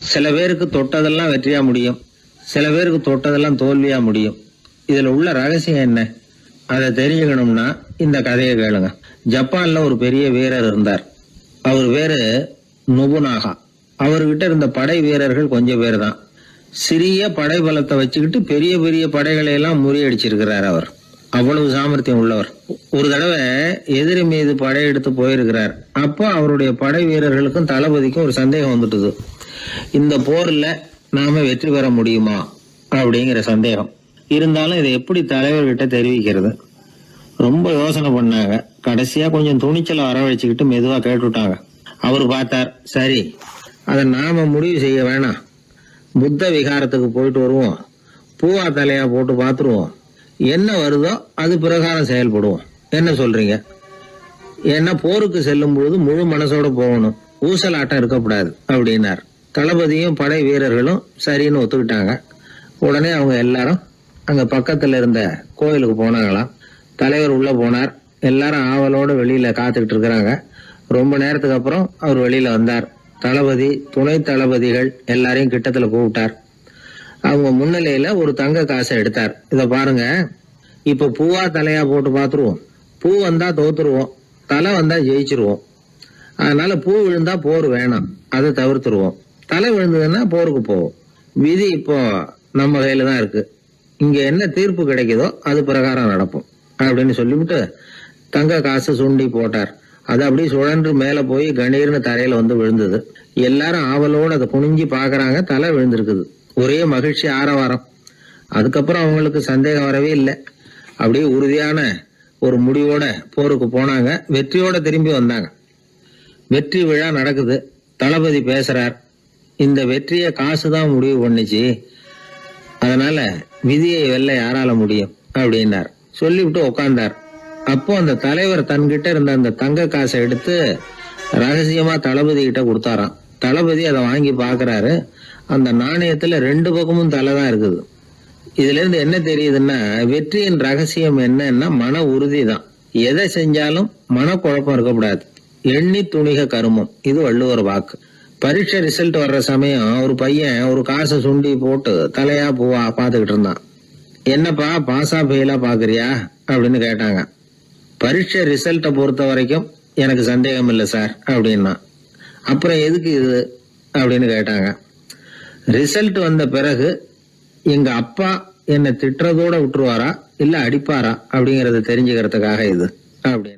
சில பேருக்கு தொட்டதெல்லாம் வெற்றியா முடியும். சில பேருக்கு தொட்டதெல்லாம் தோல்வியா முடியும். இதுல உள்ள ரகசியம் என்ன? அதை தெரிஞ்சுக்கணும்னா இந்த கதையை கேளுங்க. ஜப்பான்ல ஒரு பெரிய வீரர் இருந்தார். அவர் பேரு நுபுனாகா. அவர்கிட்ட இருந்த படை வீரர்கள் கொஞ்சம் பேர் தான் சிறிய படை பலத்தை வச்சுக்கிட்டு பெரிய பெரிய படைகளை எல்லாம் முறியடிச்சிருக்கிறார் அவர். அவ்வளவு சாமர்த்தியம் உள்ளவர். ஒரு தடவை எதிரி மீது படையெடுத்து போயிருக்கிறார். அப்போ அவருடைய படை வீரர்களுக்கும் தளபதிக்கும் ஒரு சந்தேகம் வந்துட்டுது. இந்த போர்ல நாம வெற்றி பெற முடியுமா அப்படிங்கிற சந்தேகம். இருந்தாலும் இதை எப்படி தலைவர்கிட்ட தெரிவிக்கிறது? ரொம்ப யோசனை பண்ணாங்க. கடைசியா கொஞ்சம் துணிச்சலை வரவழைச்சிக்கிட்டு மெதுவா கேட்டுவிட்டாங்க அவர் பார்த்தார் சரி அதை நாம முடிவு செய்ய வேணாம். புத்த விகாரத்துக்கு போயிட்டு வருவோம். பூவா தலையா போட்டு பார்த்துருவோம். என்ன வருதோ அது பிரகாரம் செயல்படுவோம். என்ன சொல்றீங்க? ஏன்னா போருக்கு செல்லும் பொழுது முழு மனசோட போகணும். ஊசலாட்டம் இருக்கக்கூடாது அப்படின்னார். தளபதியும் படை வீரர்களும் சரின்னு ஒத்துக்கிட்டாங்க. உடனே அவங்க எல்லாரும் அங்கே பக்கத்தில் இருந்த கோயிலுக்கு போனாங்களாம். தலைவர் உள்ளே போனார். எல்லாரும் ஆவலோடு வெளியில் காத்துக்கிட்டு இருக்கிறாங்க. ரொம்ப நேரத்துக்கு அப்புறம் அவர் வெளியில் வந்தார். தளபதி துணை தளபதிகள் எல்லாரையும் கிட்டத்தில் கூப்பிட்டார். அவங்க முன்னிலையில் ஒரு தங்க காசை எடுத்தார். இதை பாருங்க. இப்போ பூவா தலையா போட்டு பார்த்துருவோம். பூ வந்தால் தோத்துருவோம். தலை வந்தால் ஜெயிச்சிருவோம். அதனால பூ விழுந்தா போர் வேணாம். அதை தவிர்த்துருவோம். தலை விழுந்ததுன்னா போருக்கு போவோம். விதி இப்போ நம்ம கையில தான் இருக்கு. இங்க என்ன தீர்ப்பு கிடைக்குதோ அது பிரகாரம் நடப்போம் அப்படின்னு சொல்லிவிட்டு தங்க காசு சுண்டி போட்டார். அது அப்படியே சுழன்று மேல போய் கணீர்னு தரையில வந்து விழுந்தது. எல்லாரும் ஆவலோடு அதை குனிஞ்சு பாக்குறாங்க தலை விழுந்திருக்குது. ஒரே மகிழ்ச்சி ஆரவாரம். அதுக்கப்புறம் அவங்களுக்கு சந்தேகம் வரவே இல்லை. அப்படியே உறுதியான ஒரு முடிவோட போருக்கு போனாங்க. வெற்றியோட திரும்பி வந்தாங்க. வெற்றி விழா நடக்குது. தளபதி பேசுறார். இந்த வெற்றியை காசு தான் முடிவு பண்ணுச்சு. அதனால விதியை வெல்ல யாரால முடியும்? அப்படின்னார். சொல்லிவிட்டு உட்கார்ந்தார் அப்போ அந்த தலைவர் தன்கிட்ட இருந்த அந்த தங்க காசை எடுத்து ரகசியமா தளபதி கிட்ட கொடுத்தாராம். தளபதி அதை வாங்கி பாக்குறாரு. அந்த நாணயத்துல ரெண்டு பக்கமும் தலை தான் இருக்குது. இதுல இருந்து என்ன தெரியுதுன்னா வெற்றியின் ரகசியம் என்னன்னா மன உறுதி தான் எதை செஞ்சாலும் மனக்குழப்பம் இருக்கக்கூடாது. எண்ணி துணிக கருமம். இது வள்ளுவர் வாக்கு. பரீட்சை ரிசல்ட் வர்ற சமயம் ஒரு பையன் ஒரு காசை சுண்டி போட்டு தலையா பூவா பார்த்துக்கிட்டு இருந்தான். என்னப்பா பாஸா ஃபெயிலா பார்க்குறியா? அப்படின்னு கேட்டாங்க. பரீட்சை ரிசல்ட்டை பொறுத்த வரைக்கும் எனக்கு சந்தேகம் இல்லை சார் அப்படின்னா அப்புறம் எதுக்கு இது? அப்படின்னு கேட்டாங்க. ரிசல்ட் வந்த பிறகு எங்க அப்பா என்னை திட்டுறதோட விட்டுருவாரா இல்லை அடிப்பாரா? அப்படிங்கறத தெரிஞ்சுக்கிறதுக்காக இது அப்படின்னு.